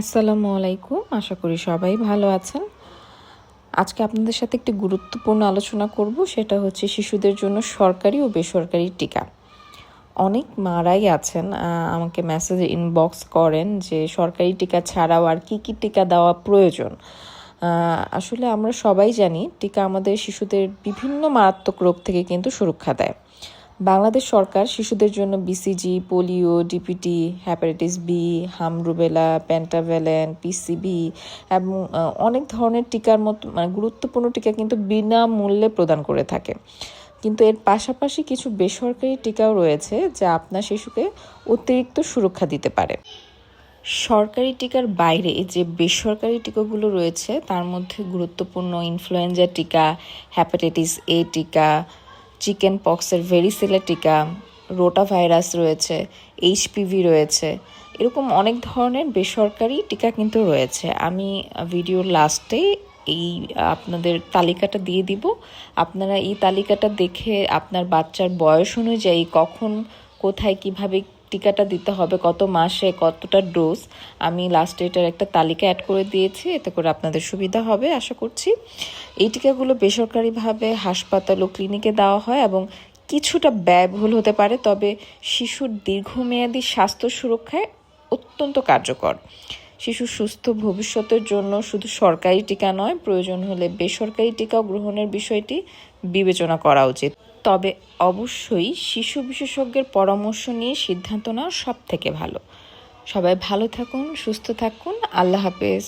আসসালামু আলাইকুম। আশা করি সবাই ভালো আছেন। আজকে আপনাদের সাথে একটি গুরুত্বপূর্ণ আলোচনা করব, সেটা হচ্ছে শিশুদের জন্য সরকারি ও বেসরকারি টিকা। অনেক মারাই আছেন আমাকে মেসেজ ইনবক্স করেন যে সরকারি টিকা ছাড়াও আর কি কি টিকা দেওয়া প্রয়োজন। আসলে আমরা সবাই জানি টিকা আমাদের শিশুদের বিভিন্ন মারাত্মক রোগ থেকে কিন্তু সুরক্ষা দেয়। বাংলাদেশ সরকার শিশুদের জন্য BCG polio DPT hepatitis B হামরুবেলা pentavalent PCV এবং অনেক ধরনের টিকার মতো মানে গুরুত্বপূর্ণ টিকা কিন্তু বিনামূল্যে প্রদান করে থাকে। কিন্তু এর পাশাপাশি কিছু বেসরকারি টিকাও রয়েছে যা আপনার শিশুকে অতিরিক্ত সুরক্ষা দিতে পারে। সরকারি টিকার বাইরে যে বেসরকারি টিকাগুলো রয়েছে, তার মধ্যে গুরুত্বপূর্ণ ইনফ্লুয়েঞ্জা টিকা হ্যাপাটাইটিস এ টিকা চিকেন পক্সের ভেরিসেলা টিকা রোটা ভাইরাস রয়েছে এইচপিভি রয়েছে, এরকম অনেক ধরনের বেসরকারি টিকা কিন্তু রয়েছে। আমি ভিডিওর লাস্টে এই আপনাদের তালিকাটা দিয়ে দিব। আপনারা এই তালিকাটা দেখে আপনার বাচ্চার বয়স অনুযায়ী কখন, কোথায়, কীভাবে টিকাটা দিতে হবে কত মাসে, কতটা ডোজ, আমি লাস্টে এটার একটা তালিকা অ্যাড করে দিয়েছি, এতে করে আপনাদের সুবিধা হবে, আশা করছি। এই টিকাগুলো বেসরকারিভাবে হাসপাতাল ও ক্লিনিকে দেওয়া হয় এবং কিছুটা ব্যয়বহুল হতে পারে, তবে শিশুর দীর্ঘমেয়াদী স্বাস্থ্য সুরক্ষায় অত্যন্ত কার্যকর। শিশুর সুস্থ ভবিষ্যতের জন্য শুধু সরকারি টিকা নয়, প্রয়োজন হলে বেসরকারি টিকাও গ্রহণের বিষয়টি বিবেচনা করা উচিত। তবে অবশ্যই শিশু বিশেষজ্ঞের পরামর্শ নিয়ে সিদ্ধান্ত নেওয়া সব থেকে ভালো। সবাই ভালো থাকুন, সুস্থ থাকুন, আল্লাহ হাফেজ।